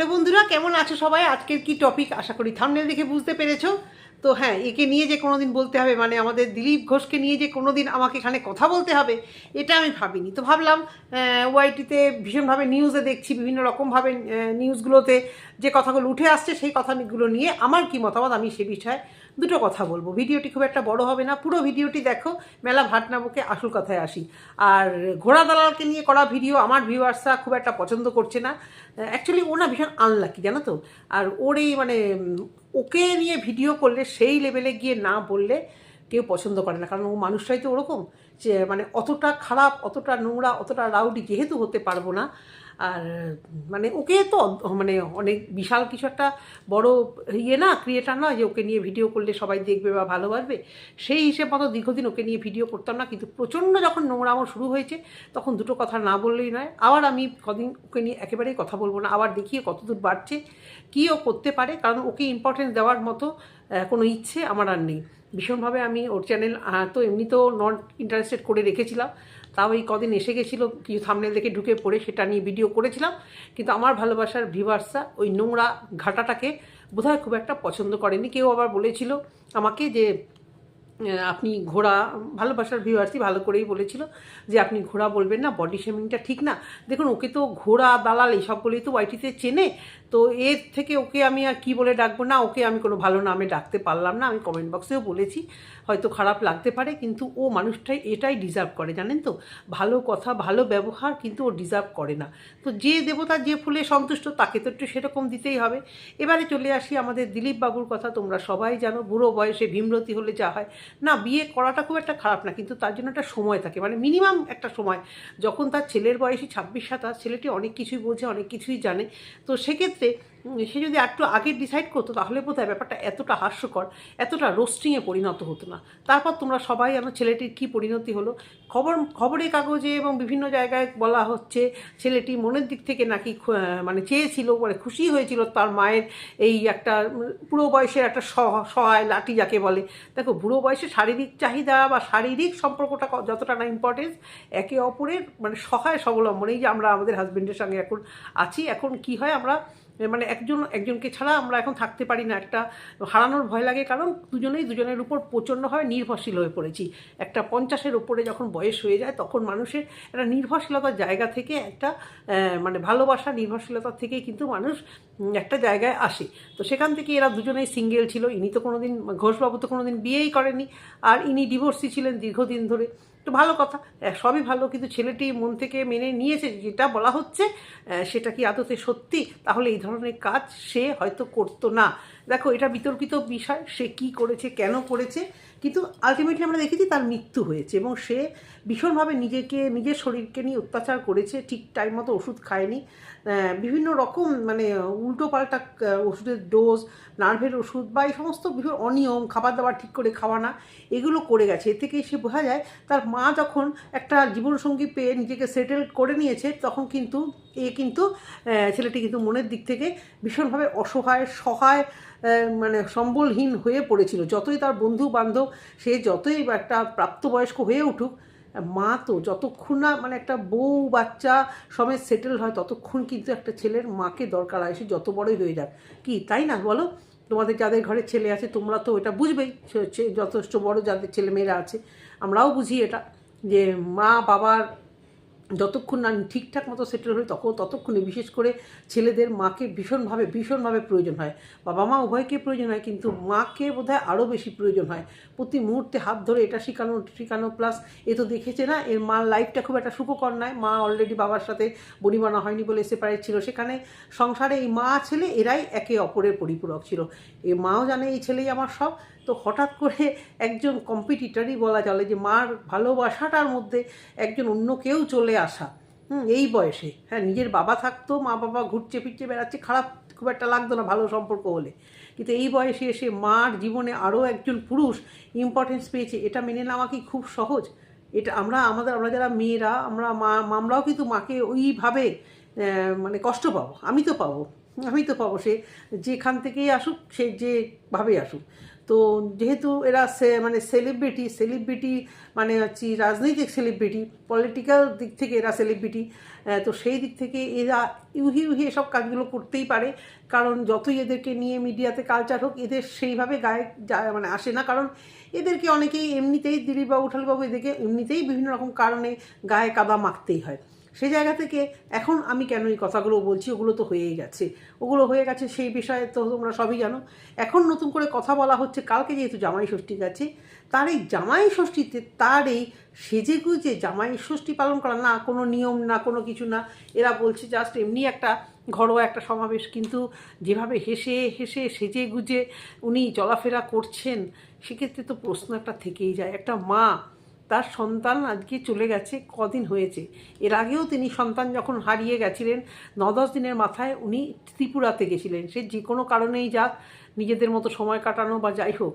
তো বন্ধুরা, কেমন আছো সবাই? আজকের কি টপিক আশা করি থামনেল দেখে বুঝতে পেরেছ। তো হ্যাঁ একে নিয়ে যে কোনো দিন বলতে হবে মানে আমাদের দিলীপ ঘোষকে নিয়ে যে কোনো দিন আমাকে এখানে কথা বলতে হবে, এটা আমি ভাবিনি। তো ভাবলাম ওয়াইটিতে ভীষণভাবে নিউজে দেখছি, বিভিন্ন রকমভাবে নিউজগুলোতে যে কথাগুলো উঠে আসছে, সেই কথাগুলো নিয়ে আমার কি মতামত, আমি সে বিষয়ে দুটো কথা বলব। ভিডিওটি খুব একটা বড় হবে না, পুরো ভিডিওটি দেখো, মেলা ভাট নামকে আসল কথায় আসি। আর ঘোড়া দালালকে নিয়ে করা ভিডিও আমার ভিউয়ার্সরা খুব একটা পছন্দ করছে না। অ্যাকচুয়ালি ও না ভীষণ আনলাকি জানো তো? আর ওর এই মানে ওকে নিয়ে ভিডিও করলে, সেই লেভেলে গিয়ে না বললে কেউ পছন্দ করে না। কারণ ও মানুষটাই তো ওরকম যে মানে অতটা খারাপ, অতটা নোংরা, অতটা রাউডি যেহেতু হতে পারব না। আর মানে ওকে তো মানে অনেক বিশাল কিছু একটা বড় ইয়ে না ক্রিয়েটার নয় যে ওকে নিয়ে ভিডিও করলে সবাই দেখবে বা ভালোবাসবে। সেই হিসেব মতো দীর্ঘদিন ওকে নিয়ে ভিডিও করতাম না, কিন্তু প্রচণ্ড যখন নোংরামো শুরু হয়েছে, তখন দুটো কথা না বললেই নয়। আবার আমি কদিন ওকে নিয়ে একেবারেই কথা বলব না, আবার দেখিয়ে কতদূর বাড়ছে, কী ও করতে পারে, কারণ ওকে ইম্পর্টেন্স দেওয়ার মতো কোনো ইচ্ছে আমার আর নেই। ভীষণভাবে আমি ওর চ্যানেল তো এমনিতেও নট ইন্টারেস্টেড করে রেখেছিলাম। তাও এই কদিন এসে গেছিল, কিছু থামনেল দেখে ঢুকে পড়ে সেটা নিয়ে ভিডিও করেছিলাম। কিন্তু আমার ভালোবাসার ভিভার্সরা ওই নোংরা ঘাটাটাকে বোধহয় খুব একটা পছন্দ করেনি। কেউ আবার বলেছিল আমাকে যে আপনি ঘোড়া, ভালোবাসার ভিউয়ার্সই ভালো করেই বলেছিল যে আপনি ঘোড়া বলবেন না বডি শেমিংটা ঠিক না। দেখুন, ওকে তো ঘোড়া, দালাল এই সবগুলোই তো ওয়াইটিতে চেনে। তো এর থেকে ওকে আমি আর কী বলে ডাকবো? না, ওকে আমি কোনো ভালো নামে ডাকতে পারলাম না। আমি কমেন্ট বক্সেও বলেছি, হয়তো খারাপ লাগতে পারে, কিন্তু ও মানুষটাই এটাই ডিজার্ভ করে, জানেন তো? ভালো কথা, ভালো ব্যবহার, কিন্তু ও ডিজার্ভ করে না। তো যে দেবতা, যে ফুলে সন্তুষ্ট, তাকে তো একটু সেরকম দিতেই হবে। এবারে চলে আসি আমাদের দিলীপ বাবুর কথা, তোমরা সবাই জানো, বুড়ো বয়সে ভীমরতি হলে যা হয় না, বিয়ে করাটা খুব একটা খারাপ না, কিন্তু তার জন্য একটা সময় থাকে। মানে মিনিমাম একটা সময়। যখন তার ছেলের বয়সী ছাব্বিশ, সাতাশ, ছেলেটি অনেক কিছুই বোঝে, অনেক কিছুই জানে। তো সেক্ষেত্রে সে যদি একটু আগে ডিসাইড করতো, তাহলে বোধহয় ব্যাপারটা এতটা হাস্যকর, এতটা রোস্টিংয়ে পরিণত হতো না। তারপর তোমরা সবাই জানো ছেলেটির কী পরিণতি হলো? খবর, খবরের কাগজে এবং বিভিন্ন জায়গায় বলা হচ্ছে, ছেলেটি মনের দিক থেকে নাকি মানে চেয়েছিল মানে খুশি হয়েছিল তার মায়ের এই একটা বুড়ো বয়সের একটা সহ- সহায় লাঠি যাকে বলে। দেখো, বুড়ো বয়সে শারীরিক চাহিদা বা শারীরিক সম্পর্কটা যতটা না ইম্পর্টেন্স একে অপরের মানে সহায় সবলম্বন এই যে আমরা আমাদের হাজব্যান্ডের সঙ্গে এখন আছি, এখন কি হয় আমরা মানে একজন, একজনকে ছাড়া আমরা এখন থাকতে পারি না। একটা হারানোর ভয় লাগে কারণ দুজনেই দুজনের উপর প্রচণ্ডভাবে নির্ভরশীল হয়ে পড়েছি। একটা পঞ্চাশের উপরে যখন বয়স হয়ে যায় তখন মানুষের একটা নির্ভরশীলতার জায়গা থেকে একটা মানে ভালোবাসা নির্ভরশীলতার থেকেই কিন্তু মানুষ একটা জায়গায় আসে। তো সেখান থেকে এরা দুজনেই সিঙ্গেল ছিল, ইনি তো কোনোদিন, ঘোষবাবু তো কোনোদিন বিয়েই করেনি আর ইনি ডিভোর্সি ছিলেন দীর্ঘদিন ধরে। তো ভালো কথা। সবই ভালো, কিন্তু ছেলেটি মন থেকে মেনে নিয়েছে যেটা বলা হচ্ছে সেটা কি আদতে সত্যি? তাহলে এই ধরনের কাজ সে হয়তো করতো না। দেখো, এটা বিতর্কিত বিষয়, সে কি করেছে, কেন করেছে কিন্তু আলটিমেটলি আমরা দেখেছি তার মৃত্যু হয়েছে এবং সে ভীষণভাবে নিজেকে, নিজের শরীরকে নিয়ে অত্যাচার করেছে, ঠিক টাইম মতো ওষুধ খায়নি। বিভিন্ন রকম মানে উল্টো পাল্টা ওষুধের ডোজ নার্ভের ওষুধ বা এই সমস্ত বিভিন্ন অনিয়ম খাবার দাবার ঠিক করে খাওয়া না, এগুলো করে গেছে। এর থেকে সে বোঝা যায় তার মা যখন একটা জীবনসঙ্গী পেয়ে নিজেকে সেটেল করে নিয়েছে, তখন কিন্তু এ কিন্তু ছেলেটি কিন্তু মনের দিক থেকে ভীষণভাবে অসহায়, সহায় মানে সম্বলহীন হয়ে পড়েছিল। যতই তার বন্ধু বান্ধব সে যতই একটা প্রাপ্তবয়স্ক হয়ে উঠুক, মা তো যতক্ষণ না মানে একটা বউ, বাচ্চা সমেত সেটেল হয়, ততক্ষণ কিন্তু একটা ছেলের মাকে দরকার হয়, সে যত বড়ই হয়ে যাক। কি, তাই না? বলো? তোমাদের যাদের ঘরে ছেলে আছে, তোমরা তো এটা বুঝবেই যথেষ্ট বড় যাদের ছেলে মেয়েরা আছে, আমরাও বুঝি এটা, যে মা বাবার যতক্ষণ না ঠিকঠাক মতো সেটেল হয় তখন ততক্ষণে বিশেষ করে ছেলেদের মাকে ভীষণভাবে ভীষণভাবে প্রয়োজন হয়। বাবা মা উভয়কে প্রয়োজন হয়, কিন্তু মাকে বোধহয় আরও বেশি প্রয়োজন হয়। প্রতি মুহূর্তে হাত ধরে এটা শেখানো শেখানো প্লাস এ তো দেখেছে না, এর মার লাইফটা খুব একটা সুখকর নয়। মা অলরেডি বাবার সাথে বনিবানা হয়নি বলে সেপারেট ছিল। সেখানে সংসারে এই মা ছেলে, এরাই একে অপরের পরিপূরক ছিল। এ মাও জানে এই ছেলেই আমার সব। তো হঠাৎ করে একজন কম্পিটিটারই বলা চলে যে, মার ভালোবাসাটার মধ্যে একজন অন্য কেউ চলে আসা। হুম, এই বয়সে। হ্যাঁ নিজের বাবা থাকতো, মা বাবা ঘুরছে ফিরছে, বেড়াচ্ছে, খারাপ খুব একটা লাগতো না ভালো সম্পর্ক হলে। কিন্তু এই বয়সে এসে মার জীবনে আরও একজন পুরুষ ইম্পর্টেন্স পেয়েছে, এটা মেনে নেওয়া কি খুব সহজ? এটা আমরা, আমাদের, আমরা যারা মেয়েরা, আমরা মা, আমরাও কিন্তু মাকে ওইভাবে মানে কষ্ট পাবো। আমি তো পাবো। আমি তো পাবো। সে যেখান থেকেই আসুক, সে যেভাবেই আসুক। তো যেহেতু এরা সে মানে সেলিব্রিটি সেলিব্রিটি মানে হচ্ছে রাজনৈতিক সেলিব্রিটি পলিটিক্যাল দিক থেকে এরা সেলিব্রিটি তো সেই দিক থেকে এরা ইউহি ইউহি এসব কাজগুলো করতেই পারে। কারণ যতই এদেরকে নিয়ে মিডিয়াতে কালচার হোক, এদের সেইভাবে গায়ে মানে আসে না। কারণ এদেরকে অনেকেই এমনিতেই দিলীপবাবু, উঠালবাবু এদেরকে এমনিতেই বিভিন্ন রকম কারণে গায়ে কাদা মাখতেই হয়। সেই জায়গা থেকে এখন আমি কেন এই কথাগুলো বলছি? ওগুলো তো হয়েই গেছে। ওগুলো হয়ে গেছে সেই বিষয়ে তো তোমরা সবই জানো। এখন নতুন করে কথা বলা হচ্ছে, কালকে যেহেতু জামাই ষষ্ঠী গেছে, তার এই জামাই ষষ্ঠীতে তার এই সেজে গুজে জামাই ষষ্ঠী পালন করা না, কোনো নিয়ম না, কোনো কিছু না, এরা বলছে জাস্ট এমনি একটা ঘরোয়া একটা সমাবেশ। কিন্তু যেভাবে হেসে হেসে, সেজে গুজে উনি চলাফেরা করছেন, সেক্ষেত্রে তো প্রশ্ন একটা থেকেই যায়। একটা মা তার সন্তান আজকে চলে গেছে, কদিন হয়েছে। এর আগেও তিনি সন্তান যখন হারিয়ে গেছিলেন ন দশ দিনের মাথায় উনি ত্রিপুরাতে গেছিলেন। সে যে কোনো কারণেই যাক, নিজেদের মতো সময় কাটানো বা যাই হোক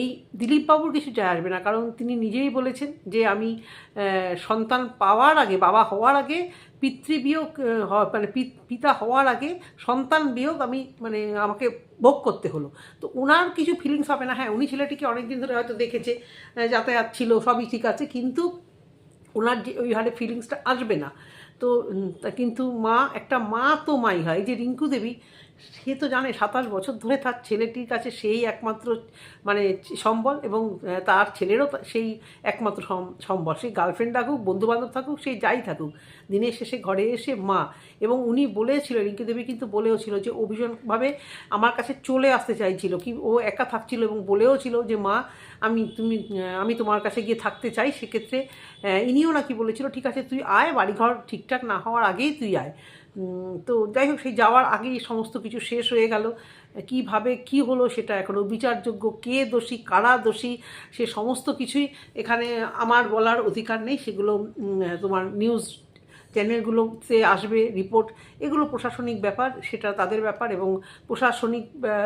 এই দিলীপবাবুর কিছু যায় আসবে না, কারণ তিনি নিজেই বলেছেন যে আমি সন্তান পাওয়ার আগে, বাবা হওয়ার আগে পিতৃবিয়োগ মানে পিতা হওয়ার আগে সন্তান বিয়োগ আমি মানে আমাকে ভোগ করতে হলো। তো ওনার কিছু ফিলিংস হবে না হ্যাঁ উনি ছেলেটিকে অনেক দিন ধরে হয়তো দেখেছে যাতায়াত ছিল, সবই ঠিক আছে, কিন্তু ওনার যে ওই হারে ফিলিংসটা আসবে না। তা কিন্তু মা, একটা মা তো মাই হয় যে রিঙ্কু দেবী সে তো জানে, সাতাশ বছর ধরে তার ছেলেটির কাছে সেই একমাত্র মানে সম্বল এবং তার ছেলেরও সেই একমাত্র সম্বল। সেই গার্লফ্রেন্ড থাকুক, বন্ধুবান্ধব থাকুক, সেই যাই থাকুক, দিনের শেষে ঘরে এসে মা। এবং উনি বলেছিল রিঙ্কু দেবী কিন্তু বলেও ছিল যে, ও ভীষণভাবে আমার কাছে চলে আসতে চাইছিল, কি ও একা থাকছিল এবং বলেও ছিল যে, মা, আমি, তুমি আমি তোমার কাছে গিয়ে থাকতে চাই, সেক্ষেত্রে ইনিও নাকি বলেছিল, ঠিক আছে, তুই আয়, বাড়িঘর ঠিকঠাক না হওয়ার আগেই তুই আয়। তো যাই হোক, সেই যাওয়ার আগেই সমস্ত কিছু শেষ হয়ে গেল। কীভাবে কি হলো সেটা এখনও বিচারযোগ্য, কে দোষী, কারা দোষী, সে সমস্ত কিছুই এখানে আমার বলার অধিকার নেই। সেগুলো তোমার নিউজ চ্যানেলগুলোতে আসবে, রিপোর্ট, এগুলো প্রশাসনিক ব্যাপার, সেটা তাদের ব্যাপার এবং প্রশাসনিক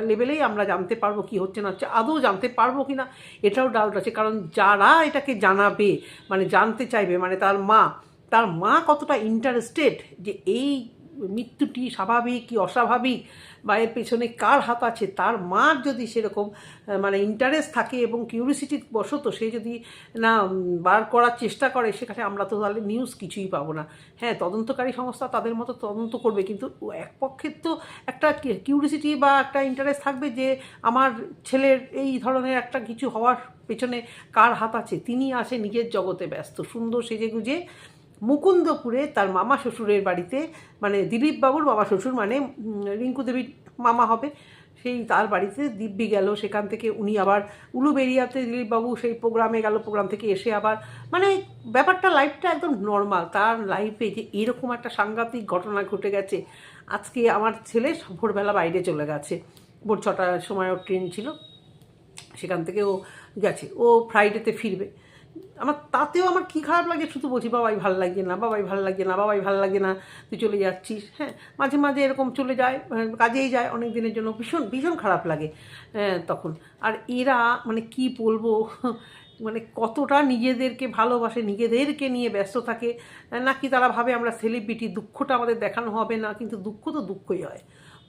লেভেলেই আমরা জানতে পারব কি হচ্ছে না হচ্ছে, আদৌ জানতে পারব কি না, এটাও ডাউট আছে। কারণ যারা এটাকে জানাবে মানে জানতে চাইবে মানে তার মা তার মা কতটা ইন্টারেস্টেড যে এই মৃত্যুটি স্বাভাবিক কি অস্বাভাবিক? বা এর পেছনে কার হাত আছে? তার মার যদি সেরকম মানে ইন্টারেস্ট থাকে এবং কিউরিসিটি বশত সে যদি না বার করার চেষ্টা করে সেখানে আমরা তো তাহলে নিউজ কিছুই পাবো না। হ্যাঁ তদন্তকারী সংস্থা তাদের মতো তদন্ত করবে, কিন্তু এক পক্ষের তো একটা কিউরিসিটি বা একটা ইন্টারেস্ট থাকবে যে আমার ছেলের এই ধরনের একটা কিছু হওয়ার পেছনে কার হাত আছে? তিনি আছে নিজের জগতে ব্যস্ত, সুন্দর সেজে গুজে মুকুন্দপুরে তার মামা শ্বশুরের বাড়িতে মানে দিলীপ বাবুর মামা শ্বশুর মানে রিঙ্কু দেবীর মামা হবে। সেই তার বাড়িতে দিব্যি গেল, সেখান থেকে উনি আবার উলুবেরিয়াতে দিলীপবাবু সেই প্রোগ্রামে গেল, প্রোগ্রাম থেকে এসে আবার মানে ব্যাপারটা লাইফটা একদম নর্মাল তার লাইফে যে এরকম একটা সাংঘাতিক ঘটনা ঘটে গেছে, আজকে আমার ছেলে ভোরবেলা বাইরে চলে গেছে। ভোর ছটার সময় ওর ট্রেন ছিল, সেখান থেকে ও গেছে। ও ফ্রাইডেতে ফিরবে। আমার তাতেও আমার কী খারাপ লাগে শুধু বলছি বাবাই ভালো লাগে না বাবাই ভালো লাগছে না বাবাই ভালো লাগছে না তুই চলে যাচ্ছিস। হ্যাঁ মাঝে মাঝে এরকম চলে যায় কাজেই যায় অনেক দিনের জন্য। ভীষণ ভীষণ খারাপ লাগে হ্যাঁ, তখন। আর এরা মানে কি বলব মানে কতটা নিজেদেরকে ভালোবাসে নিজেদেরকে নিয়ে ব্যস্ত থাকে। নাকি তারা ভাবে আমরা সেলিব্রিটি দুঃখটা আমাদের দেখানো হবে না কিন্তু দুঃখ তো দুঃখই হয়।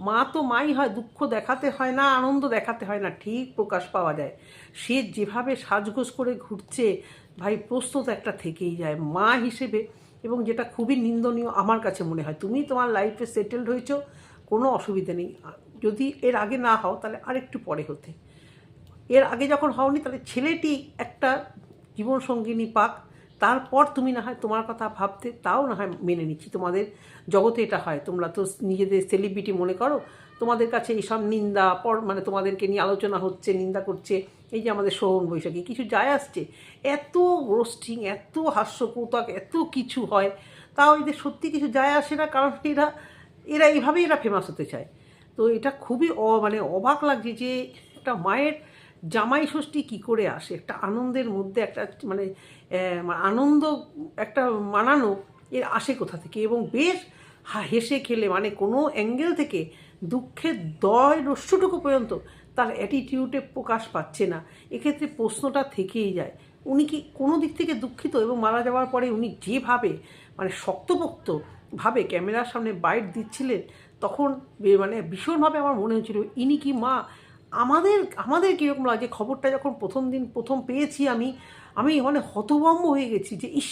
মা তো মাই হয় দুঃখ দেখাতে হয় না আনন্দ দেখাতে হয় না ঠিক প্রকাশ পাওয়া যায়। সে যেভাবে সাজগোজ করে ঘুরছে ভাই, প্রশ্ন তো একটা থেকেই যায়, মা হিসেবে। এবং যেটা খুবই নিন্দনীয় আমার কাছে মনে হয়, তুমি তোমার লাইফে সেটেলড হয়েছো, কোনো অসুবিধা নেই। যদি এর আগে না হও, তাহলে আরেকটু পরে হতে। এর আগে যখন হওনি, তাহলে ছেলেটি একটা জীবনসঙ্গিনী পাক, তারপর তুমি না হয় তোমার কথা ভাবতে, তাও না হয় মেনে নিচ্ছি। তোমাদের জগতে এটা হয়, তোমরা তো নিজেদের সেলিব্রিটি মনে করো, তোমাদের কাছে এইসব নিন্দা, পর মানে তোমাদেরকে নিয়ে আলোচনা হচ্ছে, নিন্দা করছে এই যে আমাদের সোহন বৈশাখী, কিছু যায় আসছে? এত রোস্টিং এত হাস্যকৌতুক, এত কিছু হয়। তাও এদের সত্যি কিছু যায় আসে না, কারণ এরা এরা এইভাবেই এরা ফেমাস হতে চায়। তো এটা খুবই অ মানে অবাক লাগছে যে একটা মায়ের জামাই ষষ্ঠী কী করে আসে? একটা আনন্দের মধ্যে একটা মানে মানে আনন্দ একটা মানানো এর আসে কোথা থেকে? এবং বেশ হেসে খেলে মানে কোনো অ্যাঙ্গেল থেকে দুঃখের দয় রস্যটুকু পর্যন্ত তার অ্যাটিটিউডে প্রকাশ পাচ্ছে না। এক্ষেত্রে প্রশ্নটা থেকেই যায়। উনি কি কোনো দিক থেকে দুঃখিত এবং মারা যাওয়ার পরে উনি যেভাবে মানে শক্তপোক্ত ভাবে ক্যামেরার সামনে বাইট দিচ্ছিলেন, তখন মানে ভীষণভাবে আমার মনে হচ্ছিল ইনি কি মা? আমাদের আমাদের কীরকম লাগে? খবরটা যখন প্রথম দিন, প্রথম পেয়েছি আমি আমি মানে হতভম্ব হয়ে গেছি যে, ইস,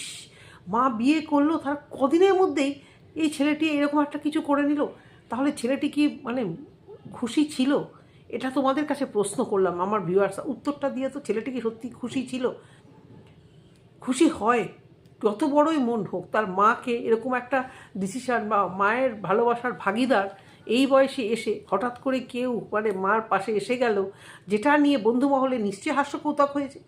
মা বিয়ে করল, তার কদিনের মধ্যেই এই ছেলেটি এরকম একটা কিছু করে নিল। তাহলে ছেলেটি কি মানে খুশি ছিল? এটা তোমাদের কাছে প্রশ্ন করলাম, আমার ভিউয়ার্স উত্তরটা দিয়ে তো ছেলেটি কি সত্যি খুশি ছিল? খুশি হয়, যত বড়ই মন হোক, তার মাকে এরকম একটা ডিসিশন বা মায়ের ভালোবাসার ভাগিদার এই বয়সে এসে হঠাৎ করে কেউ মানে মার পাশে এসে গেল, যেটা নিয়ে বন্ধু মহলে নিশ্চয়ই হাস্যকৌতক হয়েছে।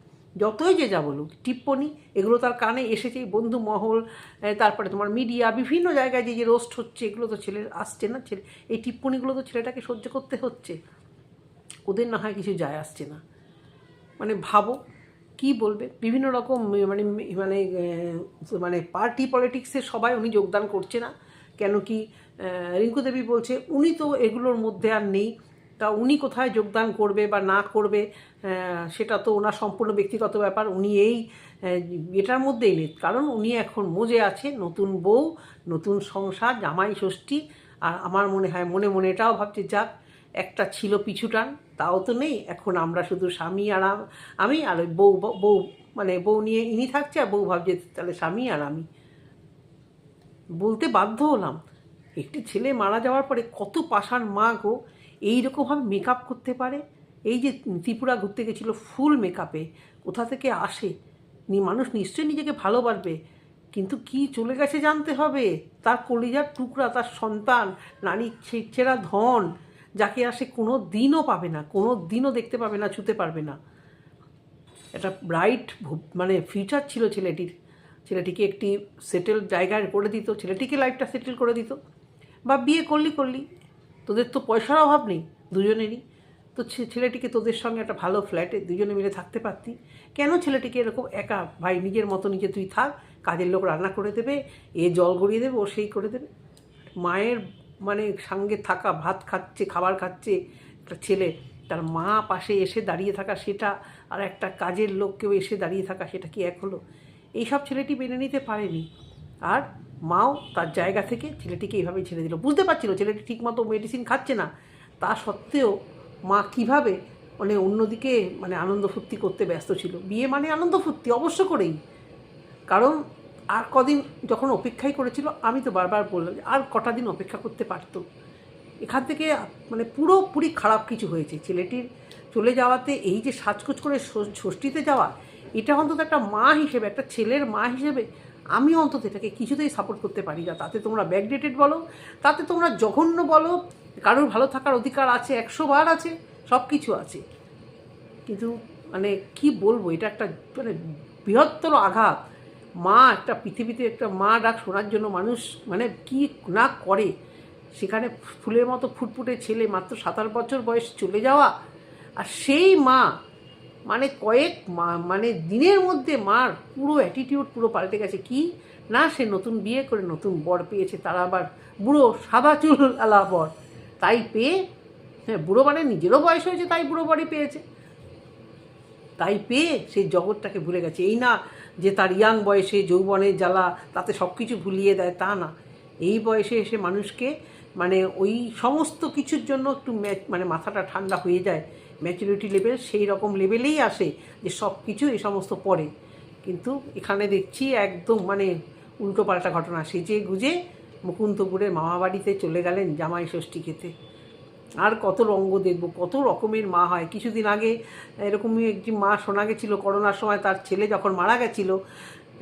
যতই যে যা বলুক, টিপ্পনি, এগুলো তার কানে এসেছে বন্ধু মহল তারপরে তোমার মিডিয়া বিভিন্ন জায়গায় যে যে রোস্ট হচ্ছে, এগুলো তো ছেলের আসছে না, ছেলে, এই টিপ্পনিগুলো তো ছেলেটাকে সহ্য করতে হচ্ছে। ওদের না হয় কিছু যায় আসছে না। মানে ভাবো, কি বলবে? বিভিন্ন রকম মানে মানে মানে পার্টি পলিটিক্সে সবাই উনি যোগদান করছে না। কেন কি রিঙ্কু দেবী বলছে, উনি তো এগুলোর মধ্যে আর নেই। তা উনি কোথায় যোগদান করবে বা না করবে সেটা তো ওনার সম্পূর্ণ ব্যক্তিগত ব্যাপার। উনি এই এটার মধ্যেই নেই। কারণ উনি এখন মজে আছে, নতুন বউ, নতুন সংসার, জামাই ষষ্ঠী, আর আমার মনে হয়, মনে মনে এটাও ভাবছে, যাক একটা ছিল পিছুটান তাও তো নেই। এখন আমরা শুধু স্বামী আর আমি আর ওই বউ বউ মানে বউ নিয়ে ইনি থাকছে আর বউ ভাবছে তাহলে স্বামী আর আমি। বলতে বাধ্য হলাম। একটি ছেলে মারা যাওয়ার পরে কত পাষাণ মা গো, এইরকমভাবে মেকআপ করতে পারে? এই যে ত্রিপুরা ঘুরতে গেছিল ফুল মেকআপে কোথা থেকে আসে? মানুষ নিশ্চয়ই নিজেকে ভালোবাসবে, কিন্তু কি চলে গেছে জানতে হবে? তার কলিজার টুকরা, তার সন্তান নারী ছেঁড়া ধন যাকে আসে কোনো দিনও পাবে না, কোনো দিনও দেখতে পাবে না, ছুতে পারবে না। একটা ব্রাইট মানে ফিউচার ছিল ছেলেটির। ছেলেটিকে একটি সেটেল জায়গায় করে দিত, ছেলেটিকে লাইফটা সেটেল করে দিত। বা বিয়ে করলি করলি। তোদের তো পয়সার অভাব নেই, দুজনেরই। তো ছেলেটিকে তোদের সঙ্গে একটা ভালো ফ্ল্যাটে দুজনে মিলে থাকতে পারতি। কেন ছেলেটিকে এরকম একা, ভাই নিজের মতো নিজে তুই থাক, কাজের লোক রান্না করে দেবে, এ জল গড়িয়ে দেবে, ও সেই করে দেবে? মায়ের মানে সঙ্গে থাকা, ভাত খাচ্ছে, খাবার খাচ্ছে, একটা ছেলে, তার মা পাশে এসে দাঁড়িয়ে থাকা সেটা আর একটা কাজের লোক কেউ এসে দাঁড়িয়ে থাকা সেটা কি এক হলো? এইসব ছেলেটি মেনে নিতে পারেনি। আর মাও তার জায়গা থেকে ছেলেটিকে এইভাবে ছেড়ে দিল। বুঝতে পারছিল ছেলেটি ঠিকমতো মেডিসিন খাচ্ছে না। তা সত্ত্বেও মা কীভাবে মানে অন্যদিকে মানে আনন্দ ফুর্তি করতে ব্যস্ত ছিল? বিয়ে মানে আনন্দ ফুর্তি অবশ্য করেই। কারণ আর কদিন যখন অপেক্ষাই করেছিল, আমি তো বারবার বললাম আর কটা দিন অপেক্ষা করতে পারতো? এখান থেকে মানে পুরোপুরি খারাপ কিছু হয়েছে। ছেলেটির চলে যাওয়াতে এই যে সাজগোজ করে ষষ্ঠীতে যাওয়া, এটা অন্তত একটা মা হিসেবে, একটা ছেলের মা হিসেবে আমি অন্তত এটাকে কিছুতেই সাপোর্ট করতে পারি না। তাতে তোমরা ব্যাকডেটেড বলো, তাতে তোমরা জঘন্য বলো, কারোর ভালো থাকার অধিকার আছে, একশো বার আছে সব কিছু আছে। কিন্তু মানে কি বলব, এটা একটা মানে বৃহত্তর আঘাত। মা, একটা পৃথিবীতে একটা মা ডাক শোনার জন্য মানুষ মানে কি না করে? সেখানে ফুলের মতো ফুটফুটে ছেলে, মাত্র সাতাশ বছর বয়স চলে যাওয়া। আর সেই মা মানে কয়েক মানে দিনের মধ্যে মার পুরো অ্যাটিটিউড পুরো পাল্টে গেছে। কি? না, সে নতুন বিয়ে করে নতুন বর পেয়েছে, তারা আবার বুড়ো সাদা চুল আলা বর। তাই পেয়ে হ্যাঁ বুড়ো মানে নিজেরও বয়স হয়েছে, তাই বুড়ো বরই পেয়েছে। তাই পেয়ে সেই জগৎটাকে ভুলে গেছে। এই না যে তার ইয়াং বয়সে যৌবনের জ্বালা, তাতে সব কিছু ভুলিয়ে দেয়, তা না। এই বয়সে এসে মানুষকে মানে ওই সমস্ত কিছুর জন্য একটু মানে মাথাটা ঠান্ডা হয়ে যায়। ম্যাচুরিটি লেভেল সেই রকম লেভেলেই আসে যে সব কিছু এই সমস্ত পড়ে কিন্তু এখানে দেখছি একদম মানে উল্টোপাল্টা ঘটনা। সেজে গুজে মুকুন্দপুরের মামা বাড়িতে চলে গেলেন জামাই ষষ্ঠী খেতে। আর কত রঙ্গ দেখব, কত রকমের মা হয়। কিছুদিন আগে এরকমই একটি মা শোনা গেছিল করোনার সময়, তার ছেলে যখন মারা গেছিল,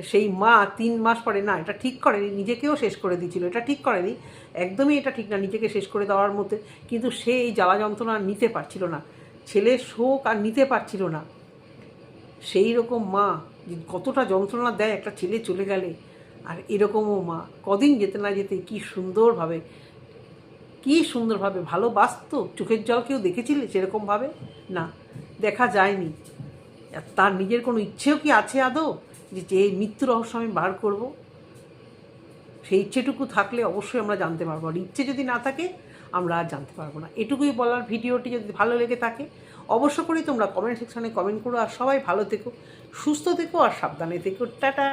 সেই মা তিন মাস পরে, না, এটা ঠিক করেনি, নিজেকেও শেষ করে দিয়েছিল, এটা ঠিক করেনি, একদমই এটা ঠিক না, নিজেকে শেষ করে দেওয়ার মধ্যে কিন্তু সে এই জ্বালা যন্ত্রণা নিতে পারছিল না। ছেলে শোক আর নিতে পারছিল না। সেই রকম মা কতটা যন্ত্রণা দেয়, একটা ছেলে চলে গেলে, আর এরকমও মা। কদিন যেতে না যেতে কি সুন্দরভাবে কি সুন্দরভাবে ভালোবাসতো চোখের জল কেউ দেখেছিলে সেরকমভাবে না, দেখা যায়নি। তার নিজের কোনো ইচ্ছেও কি আছে আদৌ? যে যে মৃত্যু রহস্য আমি বার করব? সেই ইচ্ছেটুকু থাকলে অবশ্যই আমরা জানতে পারব। আর ইচ্ছে যদি না থাকে, আমরা আর জানতে পারব না। এটুকুই বলার ভিডিওটি যদি ভালো লেগে থাকে, অবশ্য করেই তোমরা কমেন্ট সেকশানে কমেন্ট করো। আর সবাই ভালো থেকো, সুস্থ থেকো, আর সাবধানে থেকো। টাটা!